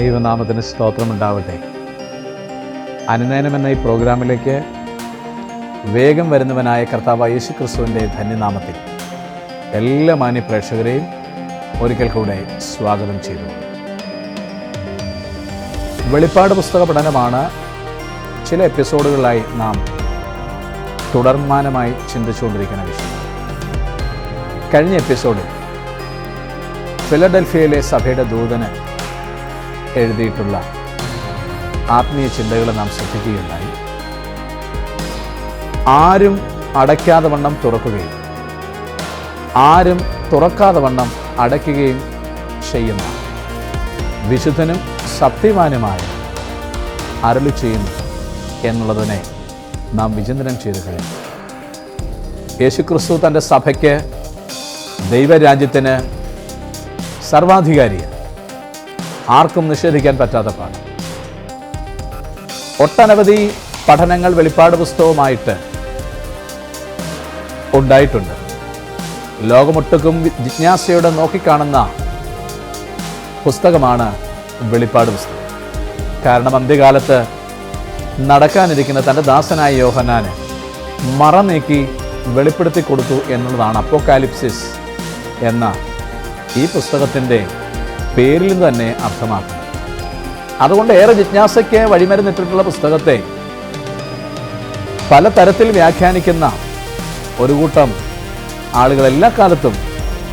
ദൈവനാമത്തിന് സ്തോത്രമുണ്ടാവട്ടെ അനുനയനം എന്ന ഈ പ്രോഗ്രാമിലേക്ക് വേഗം വരുന്നവനായ കർത്താവ് യേശു ക്രിസ്തുവിന്റെ ധന്യനാമത്തിൽ എല്ലാ മാന്യ പ്രേക്ഷകരെയും ഒരിക്കൽ കൂടെ സ്വാഗതം ചെയ്തു. വെളിപ്പാട് പുസ്തക പഠനമാണ്. ചില എപ്പിസോഡുകളിലായി നാം തുടർമാനമായി ചിന്തിച്ചുകൊണ്ടിരിക്കുന്ന വിഷയം. കഴിഞ്ഞ എപ്പിസോഡിൽ ഫിലഡൽഫിയയിലെ സഭയുടെ ദൂതന് എഴുതിയിട്ടുള്ള ആത്മീയ ചിന്തകൾ നാം ശ്രദ്ധിക്കുകയുണ്ടായി. ആരും അടയ്ക്കാതെ വണ്ണം തുറക്കുകയും ആരും തുറക്കാതെ വണ്ണം അടയ്ക്കുകയും ചെയ്യുന്ന വിശുദ്ധനും സത്യവാനുമായ അരളി ചെയ്യുന്നു എന്നുള്ളതിനെ നാം വിചിന്തനം ചെയ്തു കഴിഞ്ഞു. യേശുക്രിസ്തു തന്റെ സഭയ്ക്ക് ദൈവരാജ്യത്തിന് സർവാധികാരിയാണ്. ആർക്കും നിഷേധിക്കാൻ പറ്റാത്ത പാട്. ഒട്ടനവധി പഠനങ്ങൾ വെളിപ്പാട് പുസ്തകവുമായിട്ട് ഉണ്ടായിട്ടുണ്ട്. ലോകമൊട്ടുക്കും ജിജ്ഞാസയോടെ നോക്കിക്കാണുന്ന പുസ്തകമാണ് വെളിപ്പാട് പുസ്തകം. കാരണം അന്ത്യകാലത്ത് നടക്കാനിരിക്കുന്ന തന്റെ ദാസനായ യോഹനാന് മറ നീക്കി വെളിപ്പെടുത്തി കൊടുത്തു എന്നുള്ളതാണ് അപ്പോക്കാലിപ്സിസ് എന്ന ഈ പുസ്തകത്തിന്റെ പേരിൽ തന്നെ അർത്ഥമാക്കുന്നത് അതുകൊണ്ട് ഏറെ ജിജ്ഞാസയ്ക്ക് വഴിമരുന്നിട്ടിട്ടുള്ള പുസ്തകത്തെ പല തരത്തിൽ വ്യാഖ്യാനിക്കുന്ന ഒരു കൂട്ടം ആളുകൾ എല്ലാ കാലത്തും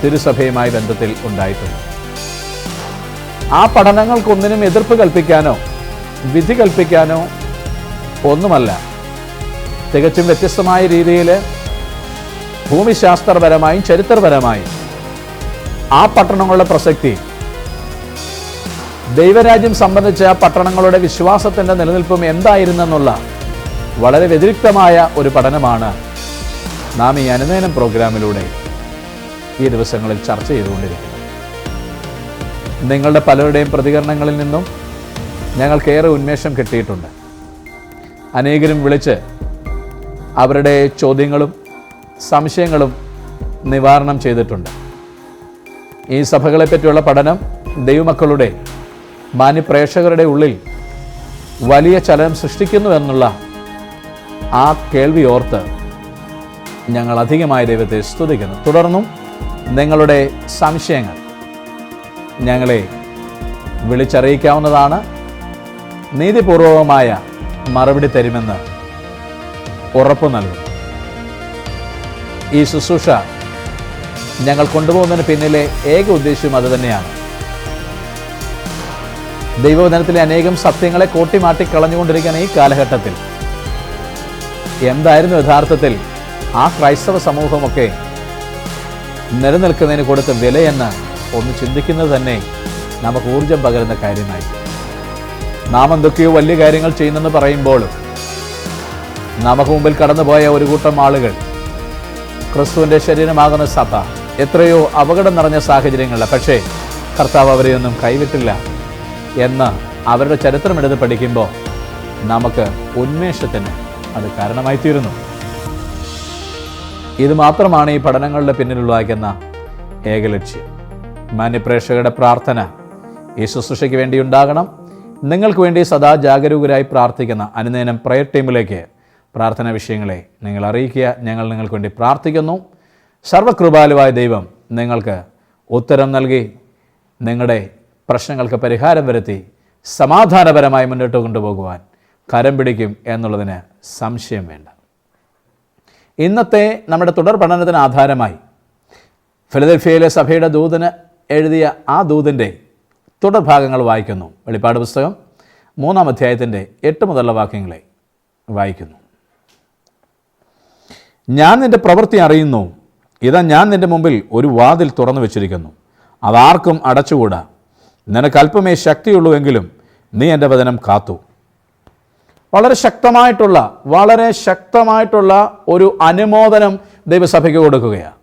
തിരുസഭയുമായി ബന്ധത്തിൽ ഉണ്ടായിട്ടുണ്ട്. ആ പഠനങ്ങൾക്കൊന്നിനും എതിർപ്പ് കൽപ്പിക്കാനോ വിധി കൽപ്പിക്കാനോ ഒന്നുമല്ല. തികച്ചും വ്യത്യസ്തമായ രീതിയിൽ ഭൂമിശാസ്ത്രപരമായും ചരിത്രപരമായും ആ പട്ടണങ്ങളുടെ പ്രസക്തി ദൈവരാജ്യം സംബന്ധിച്ച പട്ടണങ്ങളുടെ വിശ്വാസത്തിന്റെ നിലനിൽപ്പും എന്തായിരുന്നെന്നുള്ള വളരെ വ്യതിരിക്തമായ ഒരു പഠനമാണ് നാം ഈ അനുനയനം പ്രോഗ്രാമിലൂടെ ഈ ദിവസങ്ങളിൽ ചർച്ച ചെയ്തുകൊണ്ടിരിക്കുന്നത്. നിങ്ങളുടെ പലരുടെയും പ്രതികരണങ്ങളിൽ നിന്നും ഞങ്ങൾക്കേറെ ഉന്മേഷം കിട്ടിയിട്ടുണ്ട്. അനേകരും വിളിച്ച് അവരുടെ ചോദ്യങ്ങളും സംശയങ്ങളും നിവാരണം ചെയ്തിട്ടുണ്ട്. ഈ സഭകളെപ്പറ്റിയുള്ള പഠനം ദൈവമക്കളുടെ മാന്യപ്രേക്ഷകരുടെ ഉള്ളിൽ വലിയ ചലനം സൃഷ്ടിക്കുന്നു എന്നുള്ള ആ കേൾവി ഓർത്ത് ഞങ്ങൾ അധികമായി ദൈവത്തെ സ്തുതിക്കുന്നു. തുടർന്നും നിങ്ങളുടെ സംശയങ്ങൾ ഞങ്ങളെ വിളിച്ചറിയിക്കാവുന്നതാണ്. നീതിപൂർവകമായ മറുപടി തരുമെന്ന് ഉറപ്പ് നൽകും ഈ ശുശ്രൂഷ ഞങ്ങൾ കൊണ്ടുപോകുന്നതിന് പിന്നിലെ ഏക ഉദ്ദേശ്യം അത് തന്നെയാണ്. ദൈവവചനത്തിലെ അനേകം സത്യങ്ങളെ കോട്ടിമാട്ടി കളഞ്ഞുകൊണ്ടിരിക്കുകയാണ് ഈ കാലഘട്ടത്തിൽ. എന്തായിരുന്നു യഥാർത്ഥത്തിൽ ആ ക്രൈസ്തവ സമൂഹമൊക്കെ നിലനിൽക്കുന്നതിന് കൊടുത്ത വിലയെന്ന് ഒന്ന് ചിന്തിക്കുന്നത് തന്നെ നമുക്ക് ഊർജം പകരുന്ന കാര്യമായി. നാം എന്തൊക്കെയോ വലിയ കാര്യങ്ങൾ ചെയ്യുന്നെന്ന് പറയുമ്പോൾ നമുക്ക് മുമ്പിൽ കടന്നുപോയ ഒരു കൂട്ടം ആളുകൾ ക്രിസ്തുവിന്റെ ശരീരമാകുന്ന സഭ എത്രയോ അപകടം നിറഞ്ഞ സാഹചര്യങ്ങളിൽ പക്ഷേ കർത്താവ് അവരെയൊന്നും കൈവിട്ടില്ല. എന്ന് അവരുടെ ചരിത്രം എടുത്ത് പഠിക്കുമ്പോൾ നമുക്ക് ഉന്മേഷത്തിന് അത് കാരണമായി തീരുന്നു ഇത് മാത്രമാണ് ഈ പഠനങ്ങളുടെ പിന്നിലുള്ളതാക്കുന്ന ഏക ലക്ഷ്യം. മാന്യപ്രേക്ഷകരുടെ പ്രാർത്ഥന ഈ ശുശ്രൂഷയ്ക്ക് വേണ്ടി ഉണ്ടാകണം. നിങ്ങൾക്ക് വേണ്ടി സദാ ജാഗരൂകരായി പ്രാർത്ഥിക്കുന്ന അനുനയനം പ്രയർ ടീമിലേക്ക് പ്രാർത്ഥന വിഷയങ്ങളെ നിങ്ങൾ അറിയിക്കുക. ഞങ്ങൾ നിങ്ങൾക്ക് വേണ്ടി പ്രാർത്ഥിക്കുന്നു. സർവകൃപാലുവായ ദൈവം നിങ്ങൾക്ക് ഉത്തരം നൽകി നിങ്ങളുടെ പ്രശ്നങ്ങൾക്ക് പരിഹാരം വരുത്തി സമാധാനപരമായി മുന്നോട്ട് കൊണ്ടുപോകുവാൻ കരം പിടിക്കും എന്നുള്ളതിന് സംശയം വേണ്ട. ഇന്നത്തെ നമ്മുടെ തുടർ പഠനത്തിന് ആധാരമായി ഫിലദൽഫിയയിലെ സഭയുടെ ദൂതന് എഴുതിയ ആ ദൂതിന്റെ തുടർഭാഗങ്ങൾ വായിക്കുന്നു. വെളിപ്പാട് പുസ്തകം മൂന്നാം അധ്യായത്തിന്റെ എട്ട് മുതലുള്ള വാക്യങ്ങളെ വായിക്കുന്നു. ഞാൻ നിന്റെ പ്രവൃത്തി അറിയുന്നു. ഇതാ ഞാൻ നിന്റെ മുമ്പിൽ ഒരു വാതിൽ തുറന്നു വെച്ചിരിക്കുന്നു. അതാർക്കും അടച്ചുകൂടാ. നിനക്ക് അല്പമേ ശക്തിയുള്ളൂവെങ്കിലും നീ എന്റെ വചനം കാത്തു. വളരെ ശക്തമായിട്ടുള്ള വളരെ ശക്തമായിട്ടുള്ള ഒരു അനുമോദനം ദൈവസഭയ്ക്ക് കൊടുക്കുകയാണ്.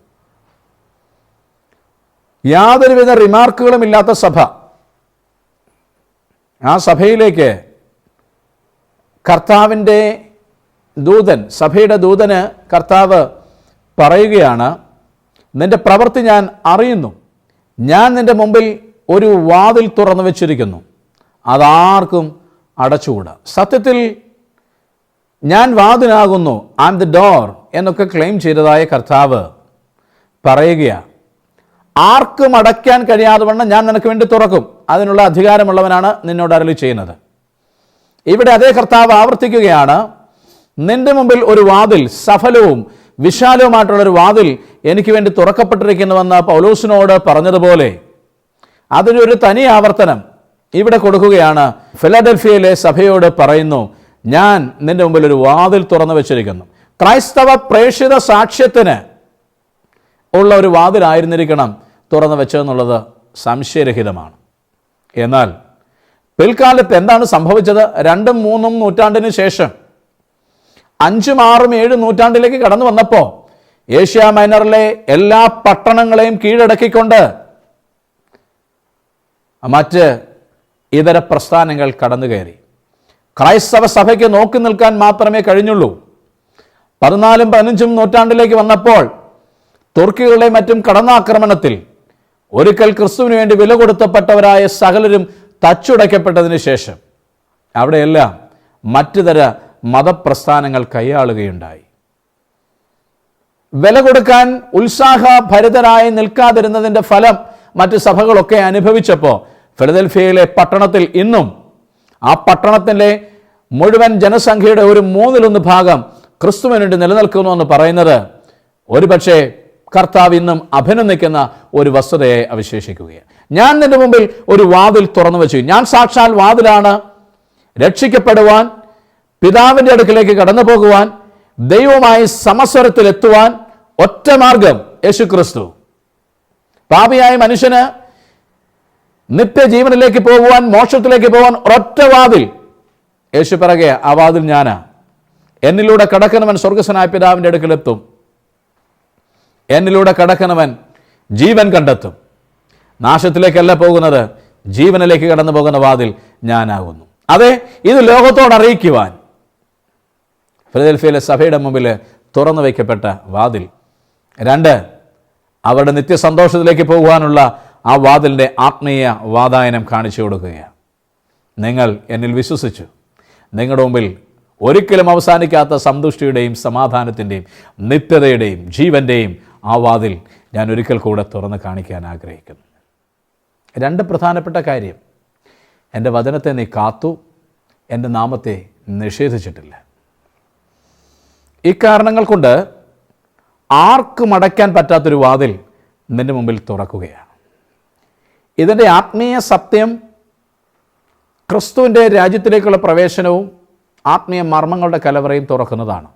യാതൊരുവിധ റിമാർക്കുകളും ഇല്ലാത്ത സഭ. ആ സഭയിലേക്ക് കർത്താവിന്റെ ദൂതൻ സഭയുടെ ദൂതന് കർത്താവ് പറയുകയാണ് നിന്റെ പ്രവൃത്തി ഞാൻ അറിയുന്നു. ഞാൻ നിന്റെ മുമ്പിൽ ഒരു വാതിൽ തുറന്നു വെച്ചിരിക്കുന്നു. അതാർക്കും അടച്ചുകൂടാ. സത്യത്തിൽ ഞാൻ വാതിലാകുന്നു ആം ദി ഡോർ എന്നൊക്കെ ക്ലെയിം ചെയ്തതായ കർത്താവ് പറയുകയാണ് ആർക്കും അടയ്ക്കാൻ കഴിയാതെ വണ്ണം ഞാൻ നിനക്ക് വേണ്ടി തുറക്കും. അതിനുള്ള അധികാരമുള്ളവനാണ് നിന്നോട് അരളി ചെയ്യുന്നത്. ഇവിടെ അതേ കർത്താവ് ആവർത്തിക്കുകയാണ് നിന്റെ മുമ്പിൽ ഒരു വാതിൽ സഫലവും വിശാലവുമായിട്ടുള്ള ഒരു വാതിൽ എനിക്ക് വേണ്ടി തുറക്കപ്പെട്ടിരിക്കുന്നുവെന്ന് പൗലോസിനോട് പറഞ്ഞതുപോലെ അതിനൊരു തനി ആവർത്തനം ഇവിടെ കൊടുക്കുകയാണ്. ഫിലഡൽഫിയയിലെ സഭയോട് പറയുന്നു ഞാൻ നിന്റെ മുമ്പിൽ ഒരു വാതിൽ തുറന്നു വെച്ചിരിക്കുന്നു. ക്രൈസ്തവ പ്രേക്ഷിത സാക്ഷ്യത്തിന് ഉള്ള ഒരു വാതിലായിരുന്നിരിക്കണം തുറന്നു വെച്ചതെന്നുള്ളത് സംശയരഹിതമാണ്. എന്നാൽ പിൽക്കാലത്ത് എന്താണ് സംഭവിച്ചത്? രണ്ടും മൂന്നും നൂറ്റാണ്ടിന് ശേഷം അഞ്ചും ആറും ഏഴും നൂറ്റാണ്ടിലേക്ക് കടന്നു വന്നപ്പോൾ ഏഷ്യ മൈനറിലെ എല്ലാ പട്ടണങ്ങളെയും കീഴടക്കിക്കൊണ്ട് മറ്റ് ഇതര പ്രസ്ഥാനങ്ങൾ കടന്നു കയറി. ക്രൈസ്തവ സഭയ്ക്ക് നോക്കി നിൽക്കാൻ മാത്രമേ കഴിഞ്ഞുള്ളൂ. പതിനാലും പതിനഞ്ചും നൂറ്റാണ്ടിലേക്ക് വന്നപ്പോൾ തുർക്കികളുടെ മറ്റും കടന്നാക്രമണത്തിൽ ഒരിക്കൽ ക്രിസ്തുവിന് വേണ്ടി വില കൊടുത്തപ്പെട്ടവരായ സകലരും തച്ചുടയ്ക്കപ്പെട്ടതിന് ശേഷം അവിടെയെല്ലാം മറ്റു തര മതപ്രസ്ഥാനങ്ങൾ കൈയാളുകയുണ്ടായി. വില കൊടുക്കാൻ ഉത്സാഹഭരിതരായി നിൽക്കാതിരുന്നതിന്റെ ഫലം മറ്റ് സഭകളൊക്കെ അനുഭവിച്ചപ്പോൾ ഫിലദൽഫിയയിലെ പട്ടണത്തിൽ ഇന്നും ആ പട്ടണത്തിന്റെ മുഴുവൻ ജനസംഖ്യയുടെ ഒരു മൂന്നിലൊന്ന് ഭാഗം ക്രിസ്തുവിന് വേണ്ടി നിലനിൽക്കുന്നു എന്ന് പറയുന്നത് ഒരുപക്ഷെ കർത്താവ് ഇന്നും അഭിനന്ദിക്കുന്ന ഒരു വസ്തുതയെ അവശേഷിക്കുകയാണ്. ഞാൻ നിന്റെ മുമ്പിൽ ഒരു വാതിൽ തുറന്നു വെച്ചു. ഞാൻ സാക്ഷാൽ വാതിലാണ് രക്ഷിക്കപ്പെടുവാൻ പിതാവിന്റെ അടുക്കിലേക്ക് കടന്നു പോകുവാൻ ദൈവമായി സമസ്വരത്തിലെത്തുവാൻ ഒറ്റ മാർഗം യേശു ക്രിസ്തു പാപിയായ മനുഷ്യന് നിത്യജീവനിലേക്ക് പോകുവാൻ മോക്ഷത്തിലേക്ക് പോകാൻ ഒരൊറ്റ വാതിൽ. യേശു പിറകെ ആ വാതിൽ ഞാനാ. എന്നിലൂടെ കടക്കണവൻ സ്വർഗസ്വനായ പിതാവിന്റെ അടുക്കലെത്തും എന്നിലൂടെ കടക്കണവൻ ജീവൻ കണ്ടെത്തും. നാശത്തിലേക്കല്ല പോകുന്നത് ജീവനിലേക്ക് കടന്നു പോകുന്ന വാതിൽ ഞാനാകുന്നു. അതെ ഇത് ലോകത്തോട് അറിയിക്കുവാൻ ഫിലദൽഫിയയിലെ സഭയുടെ മുമ്പിൽ തുറന്നു വയ്ക്കപ്പെട്ട വാതിൽ. രണ്ട് അവരുടെ നിത്യസന്തോഷത്തിലേക്ക് പോകുവാനുള്ള ആ വാതിലിന്റെ ആത്മീയ വാതായനം കാണിച്ചു കൊടുക്കുകയാണ്. നിങ്ങൾ എന്നിൽ വിശ്വസിച്ചു. നിങ്ങളുടെ മുമ്പിൽ ഒരിക്കലും അവസാനിക്കാത്ത സന്തുഷ്ടിയുടെയും സമാധാനത്തിന്റെയും നിത്യതയുടെയും ജീവന്റെയും ആ വാതിൽ ഞാൻ ഒരിക്കൽ കൂടെ തുറന്ന് കാണിക്കാൻ ആഗ്രഹിക്കുന്നു. രണ്ട് പ്രധാനപ്പെട്ട കാര്യം. എന്റെ വചനത്തെ നീ കാത്തു എന്റെ നാമത്തെ നിഷേധിച്ചിട്ടില്ല. ഇക്കാരണങ്ങൾ കൊണ്ട് ആർക്കും അടയ്ക്കാൻ പറ്റാത്തൊരു വാതിൽ നിന്റെ മുമ്പിൽ തുറക്കുകയാണ്. ഇതിന്റെ ആത്മീയ സത്യം ക്രിസ്തുവിന്റെ രാജ്യത്തിലേക്കുള്ള പ്രവേശനവും ആത്മീയ മർമ്മങ്ങളുടെ കലവറയും തുറക്കുന്നതാണ്.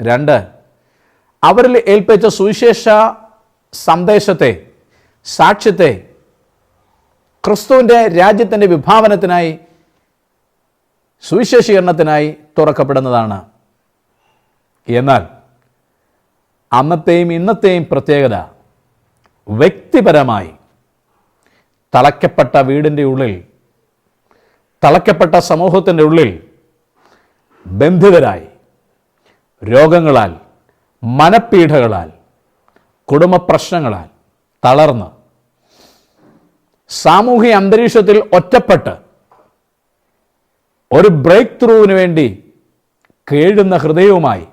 രണ്ട് അവരിൽ ഏൽപ്പിച്ച സുവിശേഷ സന്ദേശത്തെ സാക്ഷ്യത്തെ ക്രിസ്തുവിന്റെ രാജ്യത്തിന്റെ വിഭാവനത്തിനായി സുവിശേഷീകരണത്തിനായി തുറക്കപ്പെടുന്നതാണ്. എന്നാൽ അന്നത്തെയും ഇന്നത്തെയും പ്രത്യേകത വ്യക്തിപരമായി തളയ്ക്കപ്പെട്ട വീടിന്റെ ഉള്ളിൽ തളയ്ക്കപ്പെട്ട സമൂഹത്തിന്റെ ഉള്ളിൽ ബന്ധിതരായി രോഗങ്ങളാൽ മനപ്പീഠകളാൽ കുടുംബ പ്രശ്നങ്ങളാൽ തളർന്ന് സാമൂഹിക അന്തരീക്ഷത്തിൽ ഒറ്റപ്പെട്ട് ഒരു ബ്രേക്ക് ത്രൂവിന് വേണ്ടി കേഴുന്ന ഹൃദയവുമായി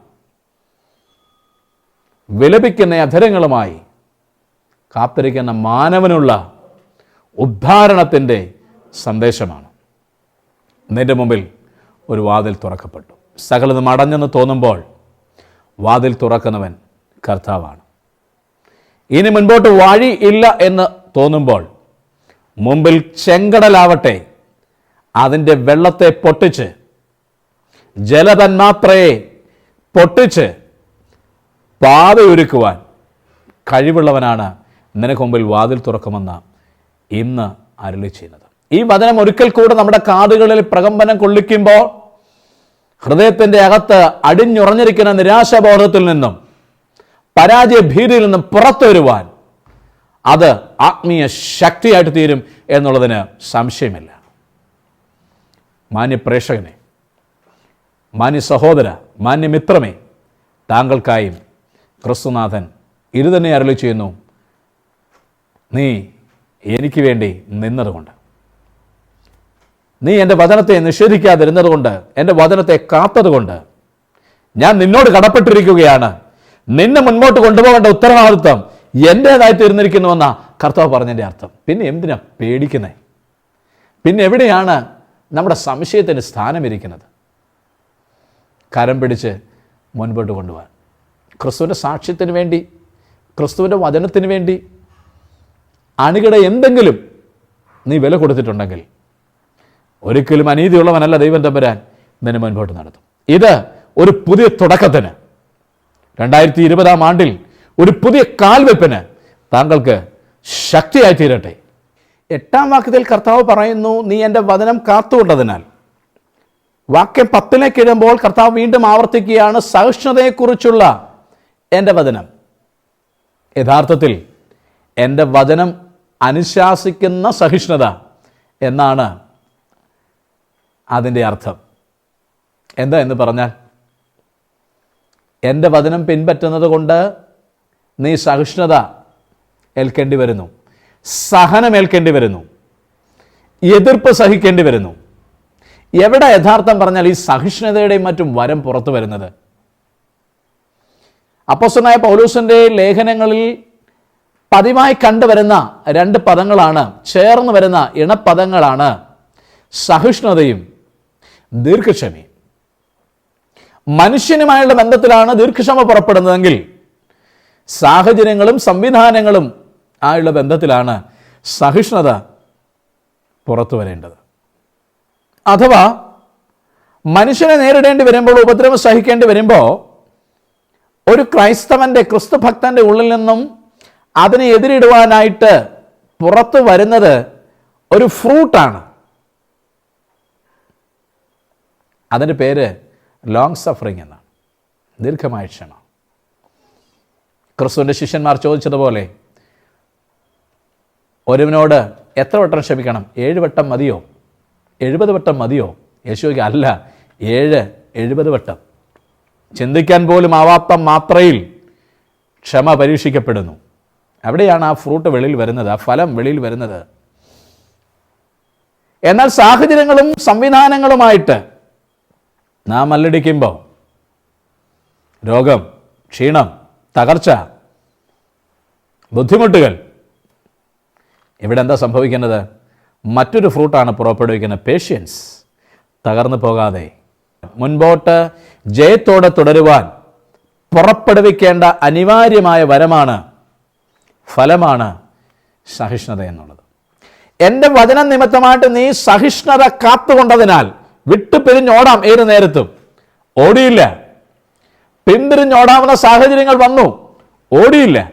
വിലപിക്കുന്ന അധരങ്ങളുമായി കാത്തിരിക്കുന്ന മാനവനുള്ള ഉദ്ധാരണത്തിന്റെ സന്ദേശമാണ്. നിന്റെ മുമ്പിൽ ഒരു വാതിൽ തുറക്കപ്പെട്ടു. സകലതും അടഞ്ഞെന്ന് തോന്നുമ്പോൾ വാതിൽ തുറക്കുന്നവൻ കർത്താവാണ്. ഇനി മുൻപോട്ട് വഴി ഇല്ല എന്ന് തോന്നുമ്പോൾ മുമ്പിൽ ചെങ്കടലാവട്ടെ അതിന്റെ വെള്ളത്തെ പൊട്ടിച്ച് ജലതന്മാത്രയെ പൊട്ടിച്ച് പാതയൊരുക്കുവാൻ കഴിവുള്ളവനാണ്. നിനക്ക് മുമ്പിൽ വാതിൽ തുറക്കുമെന്ന് ഇന്ന് അരളി ചെയ്യുന്നത്. ഈ വചനം ഒരിക്കൽ കൂടെ നമ്മുടെ കാതുകളിൽ പ്രകമ്പനം കൊള്ളിക്കുമ്പോൾ ഹൃദയത്തിന്റെ അകത്ത് അടിഞ്ഞുറഞ്ഞിരിക്കുന്ന നിരാശബോധത്തിൽ നിന്നും പരാജയ ഭീതിയിൽ നിന്നും പുറത്തു വരുവാൻ അത് ആത്മീയ ശക്തിയായിട്ട് തീരും എന്നുള്ളതിന് സംശയമില്ല. മാന്യ പ്രേക്ഷകനെ മാന്യ സഹോദര മാന്യമിത്രമേ താങ്കൾക്കായും ക്രിസ്തുനാഥൻ ഇത് തന്നെ അരളി ചെയ്യുന്നു. നീ എനിക്ക് വേണ്ടി നിന്നതുകൊണ്ട്. നീ എന്റെ വചനത്തെ നിഷേധിക്കാതിരുന്നതുകൊണ്ട് എന്റെ വചനത്തെ കാത്തതുകൊണ്ട് ഞാൻ നിന്നോട് കടപ്പെട്ടിരിക്കുകയാണ്. നിന്നെ മുൻപോട്ട് കൊണ്ടുപോകേണ്ട ഉത്തരവാദിത്വം എന്റേതായി തീർന്നിരിക്കുന്നുവെന്ന കർത്താവ് പറഞ്ഞതിന്റെ അർത്ഥം. പിന്നെ എന്തിനാ പേടിക്കുന്നത് പിന്നെ എവിടെയാണ് നമ്മുടെ സംശയത്തിന് സ്ഥാനമിരിക്കുന്നത്? കരം പിടിച്ച് മുൻപോട്ട് കൊണ്ടുപോകാൻ. ക്രിസ്തുവിന്റെ സാക്ഷ്യത്തിന് വേണ്ടി ക്രിസ്തുവിന്റെ വചനത്തിന് വേണ്ടി അണികട എന്തെങ്കിലും നീ വില കൊടുത്തിട്ടുണ്ടെങ്കിൽ ഒരിക്കലും അനീതിയുള്ളവനല്ല ദൈവം തമ്പരാൻ നിന്നെ മുൻപോട്ട് നടത്തും. ഇത് ഒരു പുതിയ തുടക്കത്തിന് രണ്ടായിരത്തി ഇരുപതാം ആണ്ടിൽ ഒരു പുതിയ കാൽവെപ്പിന് താങ്കൾക്ക് ശക്തിയായി തീരട്ടെ. എട്ടാം വാക്യത്തിൽ കർത്താവ് പറയുന്നു നീ എന്റെ വചനം കാത്തുകൊണ്ടതിനാൽ. വാക്യം പത്തിനെ കിഴുമ്പോൾ കർത്താവ് വീണ്ടും ആവർത്തിക്കുകയാണ് സഹിഷ്ണുതയെക്കുറിച്ചുള്ള എന്റെ വചനം. യഥാർത്ഥത്തിൽ എന്റെ വചനം അനുശാസിക്കുന്ന സഹിഷ്ണുത എന്നാണ് അതിന്റെ അർത്ഥം. എന്താ എന്ന് പറഞ്ഞാൽ എന്റെ വചനം പിൻപറ്റുന്നത് കൊണ്ട് നീ സഹിഷ്ണുത ഏൽക്കേണ്ടി വരുന്നു. സഹനം ഏൽക്കേണ്ടി വരുന്നു. എതിർപ്പ് സഹിക്കേണ്ടി വരുന്നു. എവിടെ യഥാർത്ഥം പറഞ്ഞാൽ ഈ സഹിഷ്ണുതയുടെയും മറ്റും വരം പുറത്തു വരുന്നത്? അപ്പസ്വനായ പൗലൂസിന്റെ ലേഖനങ്ങളിൽ പതിവായി കണ്ടുവരുന്ന രണ്ട് പദങ്ങളാണ് ചേർന്ന് വരുന്ന ഇണപദങ്ങളാണ്. സഹിഷ്ണുതയും ദീർഘക്ഷമയും. മനുഷ്യനുമായുള്ള ബന്ധത്തിലാണ് ദീർഘക്ഷമ പുറപ്പെടുന്നതെങ്കിൽ സാഹചര്യങ്ങളും സംവിധാനങ്ങളും ആയുള്ള ബന്ധത്തിലാണ് സഹിഷ്ണുത പുറത്തു വരേണ്ടത്. അഥവാ മനുഷ്യനെ നേരിടേണ്ടി വരുമ്പോൾ ഉപദ്രവം സഹിക്കേണ്ടി വരുമ്പോൾ ഒരു ക്രൈസ്തവന്റെ ക്രിസ്തുഭക്തന്റെ ഉള്ളിൽ നിന്നും അതിനെ എതിരിടുവാനായിട്ട് പുറത്തു വരുന്നത് ഒരു ഫ്രൂട്ടാണ്. അതിന്റെ പേര് ലോങ് സഫറിങ് എന്നാണ്. ദീർഘമായ ക്ഷണം. ക്രിസ്തുവിന്റെ ശിഷ്യന്മാർ ചോദിച്ചതുപോലെ ഒരുവനോട് എത്ര വട്ടം ക്ഷമിക്കണം? ഏഴ് വട്ടം മതിയോ? എഴുപത് വട്ടം മതിയോ? യേശുവിക്ക് അല്ല ഏഴ് എഴുപത് വട്ടം. ചിന്തിക്കാൻ പോലും ആവാത്ത മാത്രയിൽ ക്ഷമ പരീക്ഷിക്കപ്പെടുന്നു. അവിടെയാണ് ആ ഫ്രൂട്ട് വെളിയിൽ വരുന്നത് ആ ഫലം വെളിയിൽ വരുന്നത്. എന്നാൽ സാഹചര്യങ്ങളും സംവിധാനങ്ങളുമായിട്ട് നാം മല്ലടിക്കുമ്പോൾ രോഗം ക്ഷീണം തകർച്ച ബുദ്ധിമുട്ടുകൾ ഇവിടെ എന്താ സംഭവിക്കുന്നത്? മറ്റൊരു ഫ്രൂട്ടാണ് പുറപ്പെടുവിക്കുന്നത് പേഷ്യൻസ് തകർന്നു പോകാതെ. മുൻപോട്ട് ജയത്തോടെ തുടരുവാൻ പുറപ്പെടുവിക്കേണ്ട അനിവാര്യമായ വരമാണ് ഫലമാണ് സഹിഷ്ണുത എന്നുള്ളത്. എന്റെ വചനം നിമിത്തമായിട്ട് നീ സഹിഷ്ണുത കാത്തുകൊണ്ടതിനാൽ വിട്ടു പിരിഞ്ഞോടാം ഏത് നേരത്തും. ഓടിയില്ല. പിന്തിരിഞ്ഞോടാവുന്ന സാഹചര്യങ്ങൾ വന്നു. ഓടിയില്ല.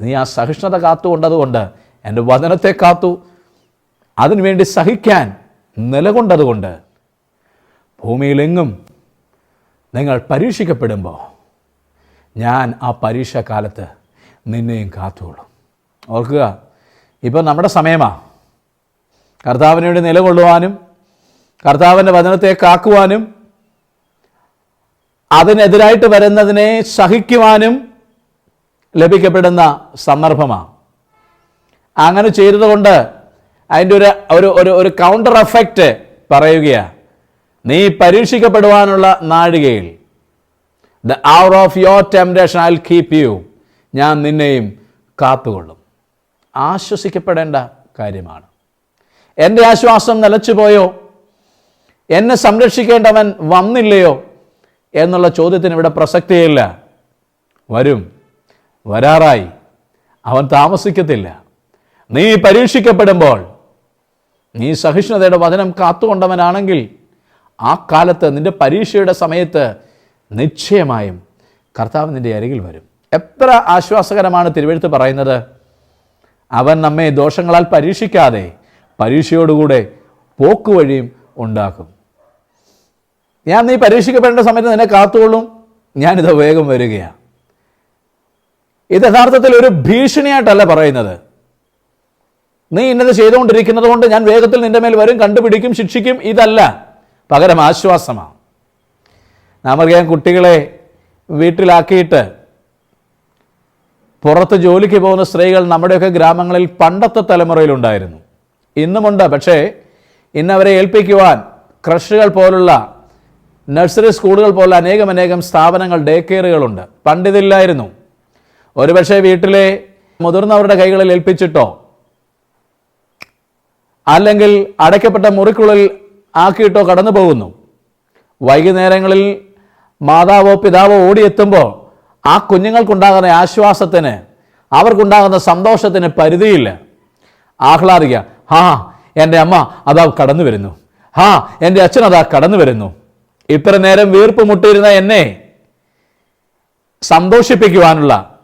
നീ ആ സഹിഷ്ണുത കാത്തുകൊണ്ടതുകൊണ്ട് എന്റെ വചനത്തെ കാത്തു. അതിനുവേണ്ടി സഹിക്കാൻ നിലകൊണ്ടതുകൊണ്ട് ഭൂമിയിലെങ്ങും നിങ്ങൾ പരീക്ഷിക്കപ്പെടുമ്പോൾ ഞാൻ ആ പരീക്ഷാകാലത്ത് നിന്നെയും കാത്തുകൊള്ളും. ഓർക്കുക ഇപ്പം നമ്മുടെ സമയമാണ് കർത്താവിന് വേണ്ടി നിലകൊള്ളുവാനും കർത്താവിന്റെ വചനത്തെ കാക്കുവാനും അതിനെതിരായിട്ട് വരുന്നതിനെ സഹിക്കുവാനും ലഭിക്കപ്പെടുന്ന സന്ദർഭമാണ് അങ്ങനെ ചെയ്തതുകൊണ്ട് അതിന്റെ ഒരു ഒരു ഒരു ഒരു കൗണ്ടർ എഫക്റ്റ് പറയുകയാണ് നീ പരീക്ഷിക്കപ്പെടുവാനുള്ള നാഴികയിൽ the hour of your temptation I keep you ഞാൻ നിന്നെയും കാത്തുകൊള്ളും. ആശ്വസിക്കപ്പെടേണ്ട കാര്യമാണ്. എന്റെ ആശ്വാസം നിലച്ചുപോയോ? എന്നെ സംരക്ഷിക്കേണ്ടവൻ വന്നില്ലയോ? എന്നുള്ള ചോദ്യത്തിന് ഇവിടെ പ്രസക്തിയില്ല. വരും. വരാറായി. അവൻ താമസിക്കത്തില്ല. നീ പരീക്ഷിക്കപ്പെടുമ്പോൾ നീ സഹിഷ്ണുതയുടെ വചനം കാത്തുകൊണ്ടവനാണെങ്കിൽ ആ കാലത്ത് നിന്റെ പരീക്ഷയുടെ സമയത്ത് നിശ്ചയമായും കർത്താവ് നിന്റെ അരികിൽ വരും. എത്ര ആശ്വാസകരമാണ് തിരുവഴുത്ത് പറയുന്നത്? അവൻ നമ്മെ ദോഷങ്ങളാൽ പരീക്ഷിക്കാതെ പരീക്ഷയോടുകൂടെ പോക്കുവഴിയും ഉണ്ടാക്കും. ഞാൻ നീ പരീക്ഷിക്കപ്പെടേണ്ട സമയത്ത് നിന്നെ കാത്തുകൊള്ളും. ഞാനിത് വേഗം വരികയാണ് ഇത് യഥാർത്ഥത്തിൽ ഒരു ഭീഷണിയായിട്ടല്ല പറയുന്നത്. നീ ഇന്നത് ചെയ്തുകൊണ്ടിരിക്കുന്നത് കൊണ്ട് ഞാൻ വേഗത്തിൽ നിന്റെ മേൽ വരും കണ്ടുപിടിക്കും ശിക്ഷിക്കും ഇതല്ല. പകരം ആശ്വാസമാണ് നമുക്കറിയാം കുട്ടികളെ വീട്ടിലാക്കിയിട്ട് പുറത്ത് ജോലിക്ക് പോകുന്ന സ്ത്രീകൾ നമ്മുടെയൊക്കെ ഗ്രാമങ്ങളിൽ പണ്ടത്തെ തലമുറയിലുണ്ടായിരുന്നു. ഇന്നുമുണ്ട്. പക്ഷേ ഇന്നവരെ ഏൽപ്പിക്കുവാൻ ക്രഷുകൾ പോലുള്ള നഴ്സറി സ്കൂളുകൾ പോലുള്ള അനേകം അനേകം സ്ഥാപനങ്ങൾ ഡേ കെയറുകളുണ്ട്. പണ്ടിതില്ലായിരുന്നു. ഒരുപക്ഷെ വീട്ടിലെ മുതിർന്നവരുടെ കൈകളിൽ ഏൽപ്പിച്ചിട്ടോ അല്ലെങ്കിൽ അടയ്ക്കപ്പെട്ട മുറിക്കുള്ളിൽ ആക്കിയിട്ടോ കടന്നു പോകുന്നു വൈകുന്നേരങ്ങളിൽ മാതാവോ പിതാവോ ഓടിയെത്തുമ്പോൾ ആ കുഞ്ഞുങ്ങൾക്കുണ്ടാകുന്ന ആശ്വാസത്തിന് അവർക്കുണ്ടാകുന്ന സന്തോഷത്തിന് പരിധിയില്ല. ആഹ്ലാദിക്കുക. ഹാ എന്റെ അമ്മ അതാ കടന്നു വരുന്നു. ഹാ എന്റെ അച്ഛൻ അതാ കടന്നു വരുന്നു. ഇത്ര നേരം വീർപ്പ് മുട്ടിയിരുന്ന എന്നെ സന്തോഷിപ്പിക്കുവാനുള്ള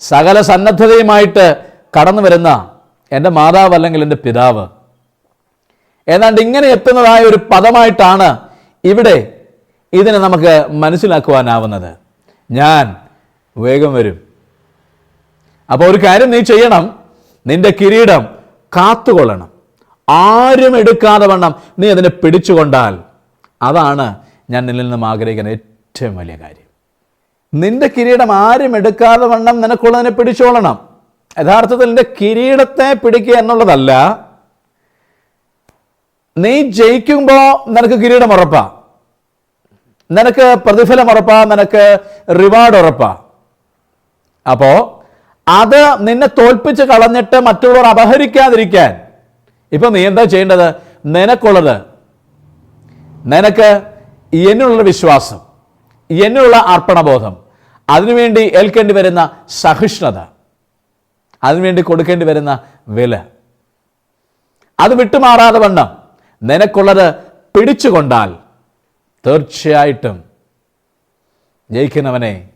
സകല സന്നദ്ധതയുമായിട്ട് കടന്നു വരുന്ന എന്റെ മാതാവ് അല്ലെങ്കിൽ എന്റെ പിതാവ്. ഏതാണ്ട് ഇങ്ങനെ എത്തുന്നതായ ഒരു പദമായിട്ടാണ് ഇവിടെ ഇതിനെ നമുക്ക് മനസ്സിലാക്കുവാനാവുന്നത്. ഞാൻ വേഗം വരും. അപ്പോൾ ഒരു കാര്യം നീ ചെയ്യണം. നിന്റെ കിരീടം കാത്തുകൊള്ളണം. ആരും എടുക്കാതെ വണ്ണം. നീ അതിനെ പിടിച്ചുകൊണ്ടാൽ അതാണ് ഞാൻ നിന്നിൽ നിന്നും ആഗ്രഹിക്കുന്ന ഏറ്റവും വലിയ കാര്യം. നിന്റെ കിരീടം ആരും എടുക്കാതെ വണ്ണം നിനക്കുള്ളതിനെ പിടിച്ചോളണം. യഥാർത്ഥത്തിൽ നിന്റെ കിരീടത്തെ പിടിക്കുക എന്നുള്ളതല്ല നീ ജയിക്കുമ്പോൾ നിനക്ക് കിരീടം ഉറപ്പാ. നിനക്ക് പ്രതിഫലം ഉറപ്പാ നിനക്ക് റിവാർഡ് ഉറപ്പാ. അപ്പോ അത് നിന്നെ തോൽപ്പിച്ച് കളഞ്ഞിട്ട് മറ്റുള്ളവർ അപഹരിക്കാതിരിക്കാൻ. ഇപ്പൊ നീ എന്താ ചെയ്യേണ്ടത്? നിനക്കുള്ളത് നിനക്ക് എന്നുള്ള വിശ്വാസം എന്നുള്ള അർപ്പണബോധം അതിനുവേണ്ടി ഏൽക്കേണ്ടി വരുന്ന സഹിഷ്ണുത അതിനുവേണ്ടി കൊടുക്കേണ്ടി വരുന്ന വില. അത് വിട്ടുമാറാതെ വണ്ണം നിനക്കുള്ളത് പിടിച്ചുകൊണ്ടാൽ തീർച്ചയായിട്ടും ജയിക്കുന്നവനെ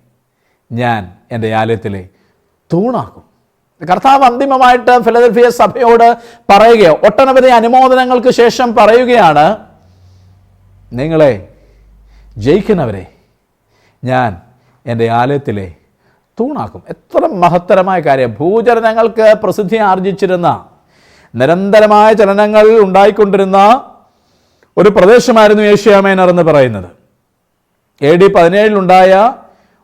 ഞാൻ എന്റെ ആലയത്തിലെ തൂണാക്കും. കർത്താവ് അന്തിമമായിട്ട് ഫിലദൽഫിയ സഭയോട് പറയുകയോ ഒട്ടനവധി അനുമോദനങ്ങൾക്ക് ശേഷം പറയുകയാണ് നിങ്ങളെ ജയിക്കുന്നവരെ ഞാൻ എന്റെ ആലയത്തിലെ തൂണാക്കും. എത്ര മഹത്തരമായ കാര്യം. ഭൂചലനങ്ങൾക്ക് പ്രസിദ്ധി ആർജിച്ചിരുന്ന നിരന്തരമായ ചലനങ്ങൾ ഉണ്ടായിക്കൊണ്ടിരുന്ന ഒരു പ്രദേശമായിരുന്നു ഏഷ്യ മൈനർ എന്ന് പറയുന്നത്. എ ഡി പതിനേഴിലുണ്ടായ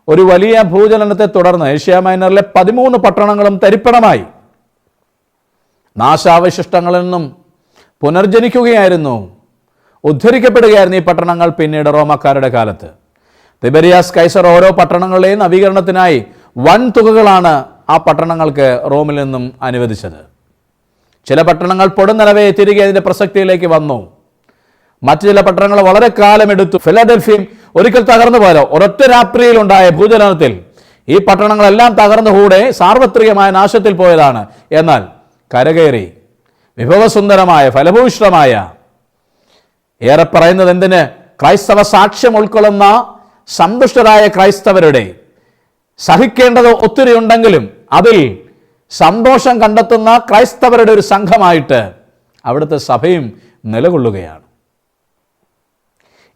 ഒരു വലിയ ഭൂചലനത്തെ തുടർന്ന് ഏഷ്യ മൈനറിലെ പതിമൂന്ന് പട്ടണങ്ങളും തരിപ്പണമായി. നാശാവശിഷ്ടങ്ങളിൽ നിന്നും പുനർജനിക്കുകയായിരുന്നു. ഉദ്ധരിക്കപ്പെടുകയായിരുന്നു ഈ പട്ടണങ്ങൾ പിന്നീട് റോമക്കാരുടെ കാലത്ത്. തിബരിയാസ് കൈസർ ഓരോ പട്ടണങ്ങളുടെയും നവീകരണത്തിനായി വൻ തുകകളാണ് ആ പട്ടണങ്ങൾക്ക് റോമിൽ നിന്നും അനുവദിച്ചത്. ചില പട്ടണങ്ങൾ പൊടുന്നലവേ തിരികെ അതിന്റെ പ്രസക്തിയിലേക്ക് വന്നു. മറ്റു ചില പട്ടണങ്ങൾ വളരെ കാലമെടുത്തു. ഫിലഡൽഫിയും ഒരിക്കൽ തകർന്നു പോയാലോ ഒരൊറ്റ രാത്രിയിലുണ്ടായ ഭൂചലനത്തിൽ ഈ പട്ടണങ്ങളെല്ലാം തകർന്നുകൂടെ സാർവത്രികമായ നാശത്തിൽ പോയതാണ്. എന്നാൽ കരകയറി വിഭവസുന്ദരമായ ഫലഭൂഷ്ടമായ ഏറെ പറയുന്നത് എന്തിന്? ക്രൈസ്തവ സാക്ഷ്യം ഉൾക്കൊള്ളുന്ന സന്തുഷ്ടരായ ക്രൈസ്തവരുടെ സഹിക്കേണ്ടത് ഒത്തിരി ഉണ്ടെങ്കിലും അതിൽ സന്തോഷം കണ്ടെത്തുന്ന ക്രൈസ്തവരുടെ ഒരു സംഘമായിട്ട് അവിടുത്തെ സഭയും നിലകൊള്ളുകയാണ്.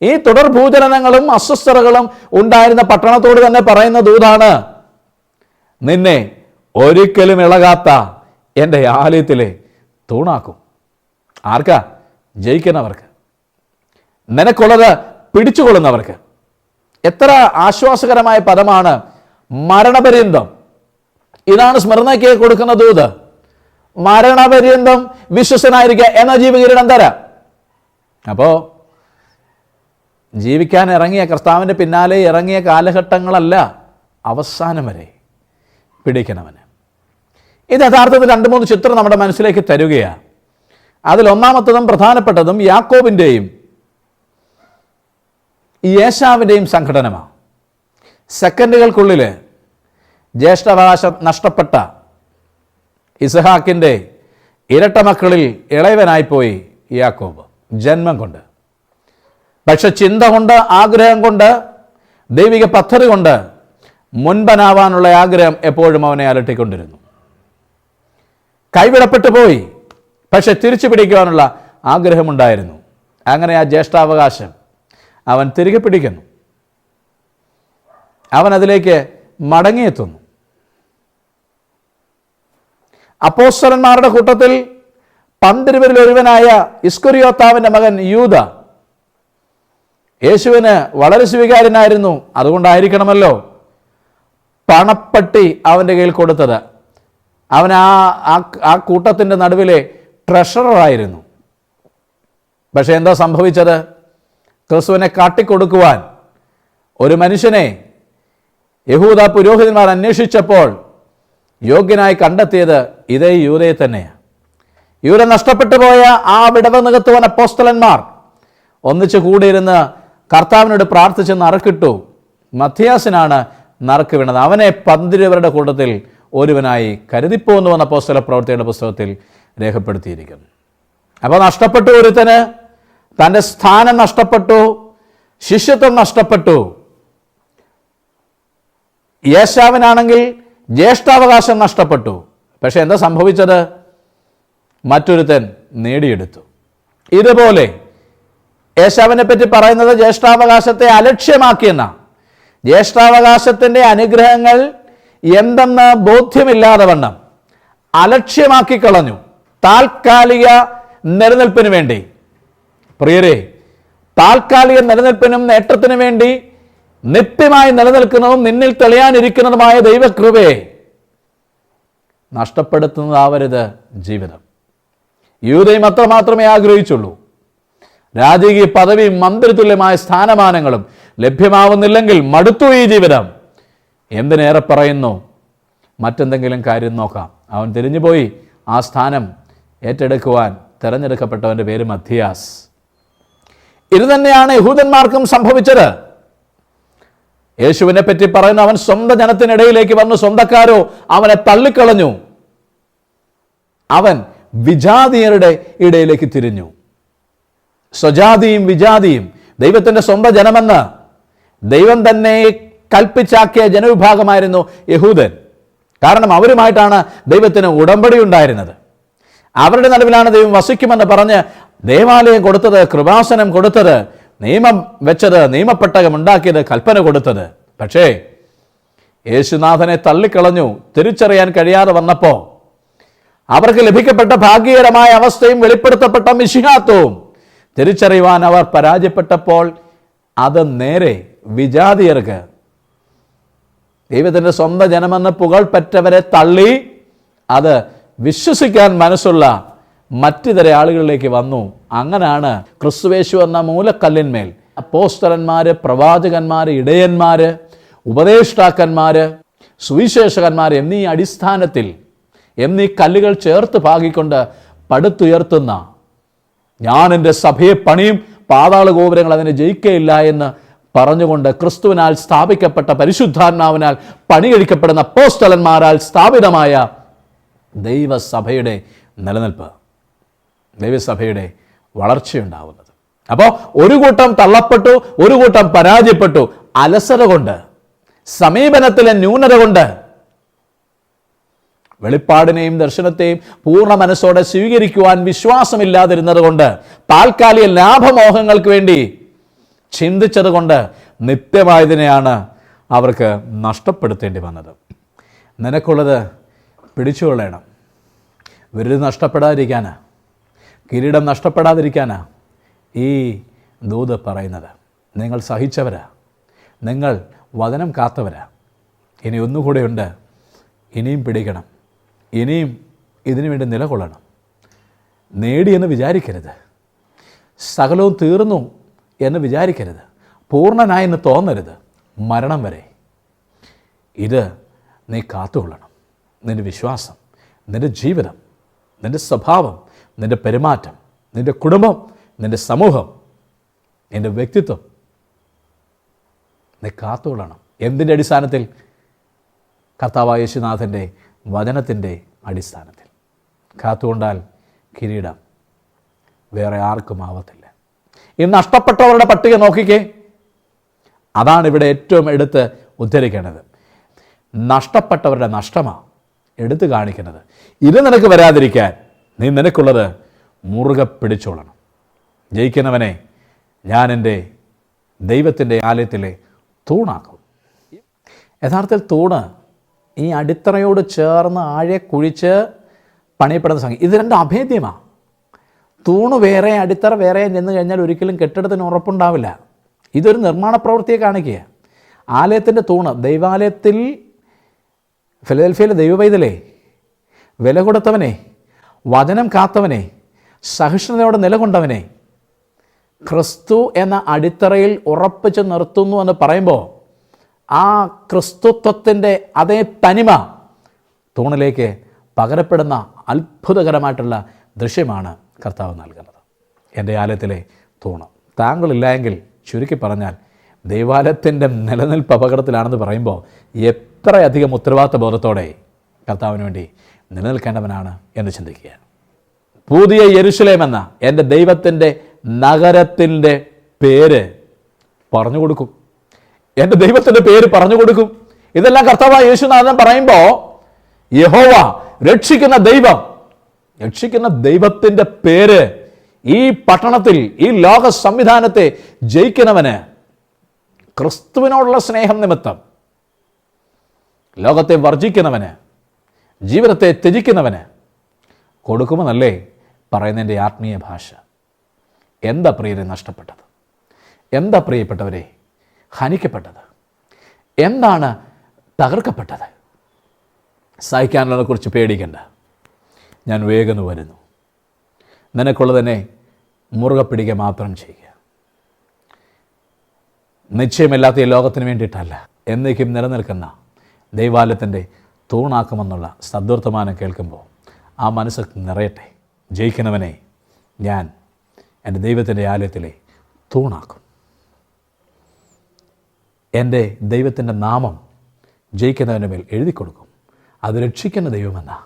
ഈ തുടർ ഭൂചലനങ്ങളും അസ്വസ്ഥതകളും ഉണ്ടായിരുന്ന പട്ടണത്തോട് തന്നെ പറയുന്ന ദൂതാണ്. നിന്നെ ഒരിക്കലും ഇളകാത്ത എന്റെ ആലയത്തിലെ തൂണാക്കും. ആർക്കാ? ജയിക്കുന്നവർക്ക്. നിനക്കുള്ളത് പിടിച്ചുകൊള്ളുന്നവർക്ക്. എത്ര ആശ്വാസകരമായ പദമാണ് മരണപര്യന്തം. ഇതാണ് സ്മരണയ്ക്ക് കൊടുക്കുന്ന ദൂത്. മരണപര്യന്തം വിശ്വസനായിരിക്കുക എന്ന ജീവകിരീടം തരാം അപ്പോൾ ജീവിക്കാൻ ഇറങ്ങിയ കർത്താവിന്റെ പിന്നാലെ ഇറങ്ങിയ കാലഘട്ടങ്ങളല്ല അവസാനം വരെ പിടിക്കണവന്. ഇത് യഥാർത്ഥത്തിൽ രണ്ട് മൂന്ന് ചിത്രം നമ്മുടെ മനസ്സിലേക്ക് തരുകയാണ്. അതിൽ ഒന്നാമത്തതും പ്രധാനപ്പെട്ടതും യാക്കോബിന്റെയും യേശാവിന്റെയും സംഘടനമാണ് സെക്കൻഡുകൾക്കുള്ളിൽ ജ്യേഷ്ഠാവകാശം നഷ്ടപ്പെട്ട ഇസഹാക്കിന്റെ ഇരട്ട മക്കളിൽ ഇളയവനായിപ്പോയി യാക്കോബ് ജന്മം കൊണ്ട്. പക്ഷെ ചിന്ത കൊണ്ട് ആഗ്രഹം കൊണ്ട് ദൈവിക പദ്ധതി കൊണ്ട് മുൻപനാവാനുള്ള ആഗ്രഹം എപ്പോഴും അവനെ അലട്ടിക്കൊണ്ടിരുന്നു. കൈവിടപ്പെട്ടു പോയി. പക്ഷെ തിരിച്ചു പിടിക്കുവാനുള്ള ആഗ്രഹമുണ്ടായിരുന്നു അങ്ങനെ ആ ജ്യേഷ്ഠാവകാശം അവൻ തിരികെ പിടിക്കുന്നു. അവൻ അതിലേക്ക് മടങ്ങിയെത്തുന്നു. അപ്പോസ്തലന്മാരുടെ കൂട്ടത്തിൽ പന്തിരുവരിൽ ഒരുവനായ ഇസ്കുരിയോത്താവിന്റെ മകൻ യൂത യേശുവിന് വളരെ സ്വീകാര്യനായിരുന്നു. അതുകൊണ്ടായിരിക്കണമല്ലോ പണപ്പെട്ടി അവന്റെ കയ്യിൽ കൊടുത്തത്. അവൻ ആ ആ- കൂട്ടത്തിന്റെ നടുവിലെ ട്രഷററായിരുന്നു പക്ഷേ എന്താ സംഭവിച്ചത്? ക്രിസ്തുവിനെ കാട്ടിക്കൊടുക്കുവാൻ ഒരു മനുഷ്യനെ യഹൂദ പുരോഹിതന്മാർ അന്വേഷിച്ചപ്പോൾ യോഗ്യനായി കണ്ടെത്തിയത് ഇതേ യൂതയെ തന്നെയാണ് യൂത നഷ്ടപ്പെട്ടു പോയ ആ വിടവ് നികത്തുവാൻ അപ്പോസ്തലന്മാർ ഒന്നിച്ച് കൂടിയിരുന്ന് കർത്താവിനോട് പ്രാർത്ഥിച്ച് നറുക്കിട്ടു. മധ്യാസിനാണ് നറുക്ക് വീണത്. അവനെ പന്തിരുവരുടെ കൂട്ടത്തിൽ ഒരുവനായി കരുതിപ്പോന്നു വന്ന പോസ്റ്റല പ്രവർത്തിയുടെ പുസ്തകത്തിൽ രേഖപ്പെടുത്തിയിരിക്കുന്നു. അപ്പോൾ നഷ്ടപ്പെട്ടു ഒരുത്തന്. തന്റെ സ്ഥാനം നഷ്ടപ്പെട്ടു. ശിഷ്യത്വം നഷ്ടപ്പെട്ടു. യേശാവിനാണെങ്കിൽ ജ്യേഷ്ഠാവകാശം നഷ്ടപ്പെട്ടു. പക്ഷെ എന്താ സംഭവിച്ചത്? മറ്റൊരുത്തൻ നേടിയെടുത്തു. ഇതുപോലെ യേശാവിനെ പറ്റി പറയുന്നത് ജ്യേഷ്ഠാവകാശത്തെ അലക്ഷ്യമാക്കിയെന്ന. ജ്യേഷ്ഠാവകാശത്തിന്റെ അനുഗ്രഹങ്ങൾ എന്തെന്ന് ബോധ്യമില്ലാതെ വണ്ണം അലക്ഷ്യമാക്കി കളഞ്ഞു താൽക്കാലിക നിലനിൽപ്പിന് വേണ്ടി. പ്രിയരെ താൽക്കാലിക നിലനിൽപ്പിനും നേട്ടത്തിനു വേണ്ടി നിത്യമായി നിലനിൽക്കുന്നതും നിന്നിൽ തെളിയാനിരിക്കുന്നതുമായ ദൈവകൃപയെ നഷ്ടപ്പെടുത്തുന്നതാവരുത് ജീവിതം. യൂതയും അത്രമാത്രമേ ആഗ്രഹിച്ചുള്ളൂ. രാജകീയ പദവിയും മന്ത്രിതുല്യമായ സ്ഥാനമാനങ്ങളും ലഭ്യമാവുന്നില്ലെങ്കിൽ മടുത്തു ഈ ജീവിതം. എന്തിനേറെ പറയുന്നു? മറ്റെന്തെങ്കിലും കാര്യം നോക്കാം. അവൻ തിരിഞ്ഞുപോയി ആ സ്ഥാനം ഏറ്റെടുക്കുവാൻ തിരഞ്ഞെടുക്കപ്പെട്ടവന്റെ പേര് മധ്യാസ് ഇത് തന്നെയാണ് യഹൂദന്മാർക്കും സംഭവിച്ചത്. യേശുവിനെ പറ്റി പറയുന്ന അവൻ സ്വന്തം ജനത്തിനിടയിലേക്ക് വന്നു. സ്വന്തക്കാരോ അവനെ തള്ളിക്കളഞ്ഞു. അവൻ വിജാതീയരുടെ ഇടയിലേക്ക് തിരിഞ്ഞു. സ്വജാതിയും വിജാതിയും ദൈവത്തിന്റെ സ്വന്തം ജനമെന്ന് ദൈവം തന്നെ കൽപ്പിച്ചാക്കിയ ജനവിഭാഗമായിരുന്നു യഹൂദൻ. കാരണം അവരുമായിട്ടാണ് ദൈവത്തിന് ഉടമ്പടി ഉണ്ടായിരുന്നത്. അവരുടെ നടുവിലാണ് ദൈവം വസിക്കുമെന്ന് പറഞ്ഞ് ദേവാലയം കൊടുത്തത് കൃപാസനം കൊടുത്തത് നിയമം വെച്ചത് നിയമപ്പെട്ടകം ഉണ്ടാക്കിയത് കൽപ്പന കൊടുത്തത്. പക്ഷേ യേശുനാഥനെ തള്ളിക്കളഞ്ഞു. തിരിച്ചറിയാൻ കഴിയാതെ വന്നപ്പോൾ അവർക്ക് ലഭിക്കപ്പെട്ട ഭാഗ്യകരമായ അവസ്ഥയും വെളിപ്പെടുത്തപ്പെട്ട മിശിഹാത്വവും തിരിച്ചറിയുവാൻ അവർ പരാജയപ്പെട്ടപ്പോൾ അത് നേരെ വിജാതിയർക്ക്. ദൈവത്തിന്റെ സ്വന്തം ജനമെന്ന് പുകൾപ്പറ്റവരെ തള്ളി അത് വിശ്വസിക്കാൻ മനസ്സുള്ള മറ്റിതര ആളുകളിലേക്ക് വന്നു. അങ്ങനെയാണ് ക്രിസ്തുവേശു എന്ന മൂലക്കല്ലിന്മേൽ അപ്പോസ്തലന്മാർ പ്രവാചകന്മാർ ഇടയന്മാർ ഉപദേഷ്ടാക്കന്മാർ സുവിശേഷകന്മാർ എന്നീ അടിസ്ഥാനത്തിൽ എന്നീ കല്ലുകൾ ചേർത്ത് പാകിക്കൊണ്ട് പടുത്തുയർത്തുന്ന ഞാൻ എന്റെ സഭയെ പണിയും പാതാള ഗോപുരങ്ങൾ അതിനെ ജയിക്കയില്ല എന്ന് പറഞ്ഞുകൊണ്ട് ക്രിസ്തുവിനാൽ സ്ഥാപിക്കപ്പെട്ട പരിശുദ്ധാത്മാവിനാൽ പണി കഴിക്കപ്പെടുന്ന അപ്പോസ്തലന്മാരാൽ സ്ഥാപിതമായ ദൈവസഭയുടെ നിലനിൽപ്പ് ദൈവസഭയുടെ വളർച്ചയുണ്ടാവുന്നത്. അപ്പോൾ ഒരു കൂട്ടം തള്ളപ്പെട്ടു ഒരു കൂട്ടം പരാജയപ്പെട്ടു. അലസത കൊണ്ട് സമീപനത്തിലെ ന്യൂനത കൊണ്ട് വെളിപ്പാടിനെയും ദർശനത്തെയും പൂർണ മനസ്സോടെ സ്വീകരിക്കുവാൻ വിശ്വാസമില്ലാതിരുന്നത് കൊണ്ട് താൽക്കാലിക ലാഭമോഹങ്ങൾക്ക് വേണ്ടി ചിന്തിച്ചത് കൊണ്ട് നിത്യമായതിനെയാണ് അവർക്ക് നഷ്ടപ്പെടുത്തേണ്ടി വന്നത്. നിനക്കുള്ളത് പിടിച്ചുകൊള്ളണം. വിരുത് നഷ്ടപ്പെടാതിരിക്കാനാ. കിരീടം നഷ്ടപ്പെടാതിരിക്കാനാ ഈ ദൂത് പറയുന്നത്. നിങ്ങൾ സഹിച്ചവരാ. നിങ്ങൾ വചനം കാത്തവരാ. ഇനി ഒന്നുകൂടെയുണ്ട്. ഇനിയും പിടിക്കണം. ഇനിയും ഇതിനു വേണ്ടി നിലകൊള്ളണം. നേടിയെന്ന് വിചാരിക്കരുത്. സകലവും തീർന്നു എന്ന് വിചാരിക്കരുത്. പൂർണനായെന്ന് തോന്നരുത്. മരണം വരെ. ഇത് നീ കാത്തുകൊള്ളണം. നിന്റെ വിശ്വാസം നിന്റെ ജീവിതം നിന്റെ സ്വഭാവം നിന്റെ പെരുമാറ്റം നിന്റെ കുടുംബം നിന്റെ സമൂഹം നിന്റെ വ്യക്തിത്വം നീ കാത്തുകൊള്ളണം. എന്തിന്റെ അടിസ്ഥാനത്തിൽ? കർത്താവായ യേശുനാഥന്റെ വചനത്തിന്റെ അടിസ്ഥാനത്തിൽ. കാത്തുകൊണ്ടാൽ കിരീടം വേറെ ആർക്കും ആവത്തില്ല. ഈ നഷ്ടപ്പെട്ടവരുടെ പട്ടിക നോക്കിക്കേ. അതാണ് ഇവിടെ ഏറ്റവും എടുത്ത് ഉദ്ധരിക്കേണ്ടത്. നഷ്ടപ്പെട്ടവരുടെ നഷ്ടമാണ് എടുത്തു കാണിക്കുന്നത്. ഇത് നിനക്ക് വരാതിരിക്കാൻ നീ നിനക്കുള്ളത് മുറുകെ പിടിച്ചോളണം. ജയിക്കുന്നവനെ ഞാൻ എന്റെ ദൈവത്തിന്റെ ആലയത്തിലെ തൂണാക്കും. യഥാർത്ഥത്തിൽ തൂണ് ഈ അടിത്തറയോട് ചേർന്ന് ആഴെ കുഴിച്ച് പണിയപ്പെടുന്ന സംഗതി. ഇത് രണ്ടും അഭേദ്യമാണ് തൂണ് വേറെ അടിത്തറ വേറെ ചെന്ന് കഴിഞ്ഞാൽ ഒരിക്കലും കെട്ടിടത്തിന് ഉറപ്പുണ്ടാവില്ല. ഇതൊരു നിർമ്മാണ പ്രവൃത്തിയെ കാണിക്കുക ആലയത്തിന്റെ തൂണ് ദൈവാലയത്തിൽ ഫിലദൽഫിയയിലെ ദൈവവൈതലേ വില കൊടുത്തവനെ വചനം കാത്തവനെ സഹിഷ്ണുതയോടെ നിലകൊണ്ടവനെ ക്രിസ്തു എന്ന അടിത്തറയിൽ ഉറപ്പിച്ച് നിർത്തുന്നു എന്ന് പറയുമ്പോൾ ആ ക്രിസ്തുത്വത്തിന്റെ അതേ തനിമ തൂണിലേക്ക് പകരപ്പെടുന്ന അത്ഭുതകരമായിട്ടുള്ള ദൃശ്യമാണ് കർത്താവ് നൽകുന്നത്. എന്റെ ആലയത്തിലെ തൂണ്. താങ്കളില്ലായെങ്കിൽ ചുരുക്കി പറഞ്ഞാൽ ദൈവാലയത്തിന്റെ നിലനിൽപ്പ് അപകടത്തിലാണെന്ന് പറയുമ്പോൾ എത്രയധികം ഉത്തരവാദിത്ത ബോധത്തോടെ കർത്താവിന് വേണ്ടി നിലനിൽക്കേണ്ടവനാണ് എന്ന് ചിന്തിക്കുക പുതിയ യരുഷലേം എന്ന എന്റെ ദൈവത്തിന്റെ നഗരത്തിന്റെ പേര് പറഞ്ഞു കൊടുക്കും. എന്റെ ദൈവത്തിന്റെ പേര് പറഞ്ഞു കൊടുക്കും. ഇതെല്ലാം കർത്താവായ യേശുനാഥൻ പറയുമ്പോൾ യഹോവ രക്ഷിക്കുന്ന ദൈവം രക്ഷിക്കുന്ന ദൈവത്തിന്റെ പേര് ഈ പട്ടണത്തിൽ ഈ ലോക സംവിധാനത്തെ ജയിക്കുന്നവന് ക്രിസ്തുവിനോടുള്ള സ്നേഹം നിമിത്തം ലോകത്തെ വർജിക്കുന്നവന് ജീവിതത്തെ ത്യജിക്കുന്നവന് കൊടുക്കുമെന്നല്ലേ പറയുന്നതിന്റെ ആത്മീയ ഭാഷ. എന്താ പ്രിയരെ നഷ്ടപ്പെട്ടത്? എന്താ പ്രിയപ്പെട്ടവരെ? ഹനിക്കപ്പെട്ടത് എന്താണ് തകർക്കപ്പെട്ടത്? സഹിക്കാനുള്ളതിനെക്കുറിച്ച് പേടിക്കണ്ട. ഞാൻ വേഗം വരുന്നു. നിനക്കുള്ളതിനെ മുറുകെ പിടിക്കുക മാത്രം ചെയ്യുക. നിശ്ചയമില്ലാത്ത ഈ ലോകത്തിന് വേണ്ടിയിട്ടല്ല. എന്നേക്കും നിലനിൽക്കുന്ന ദൈവാലയത്തിന്റെ തൂണാക്കുമെന്നുള്ള സദ്വർത്തമാനം കേൾക്കുമ്പോൾ ആ മനസ്സ് നിറയട്ടെ. ജയിക്കുന്നവനെ ഞാൻ എന്റെ ദൈവത്തിന്റെ ആലയത്തിലെ തൂണാക്കും. എന്റെ ദൈവത്തിന്റെ നാമം ജയിക്കുന്നവന്റെ മേൽ എഴുതി കൊടുക്കും അത് രക്ഷിക്കുന്ന ദൈവമെന്ന.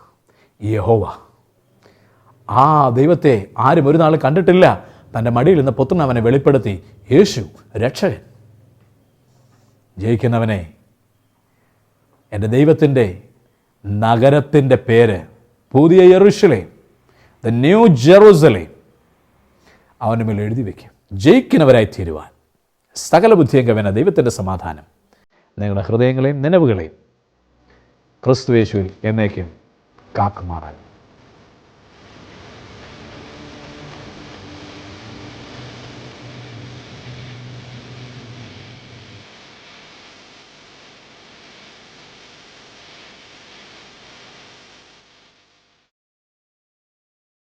യഹോവ. ആ ദൈവത്തെ ആരും ഒരു നാളും കണ്ടിട്ടില്ല. തന്റെ മടിയിൽ നിന്ന് അവനെ വെളിപ്പെടുത്തി. യേശു രക്ഷകൻ. ജയിക്കുന്നവനെ എന്റെ ദൈവത്തിന്റെ നഗരത്തിന്റെ പേര് പുതിയ യെറുഷലേം ദ ന്യൂ ജെറൂസലേം അവന്റെ മേൽ എഴുതി വയ്ക്കും. ജയിക്കുന്നവരായി തീരുവാൻ. സകല ബുദ്ധിയും കവന ദൈവത്തിന്റെ സമാധാനം. നിങ്ങളുടെ ഹൃദയങ്ങളെയും നിലവുകളെയും ക്രിസ്തുവേശുവിൽ എന്നേക്കും കാക്കുമാറാൻ.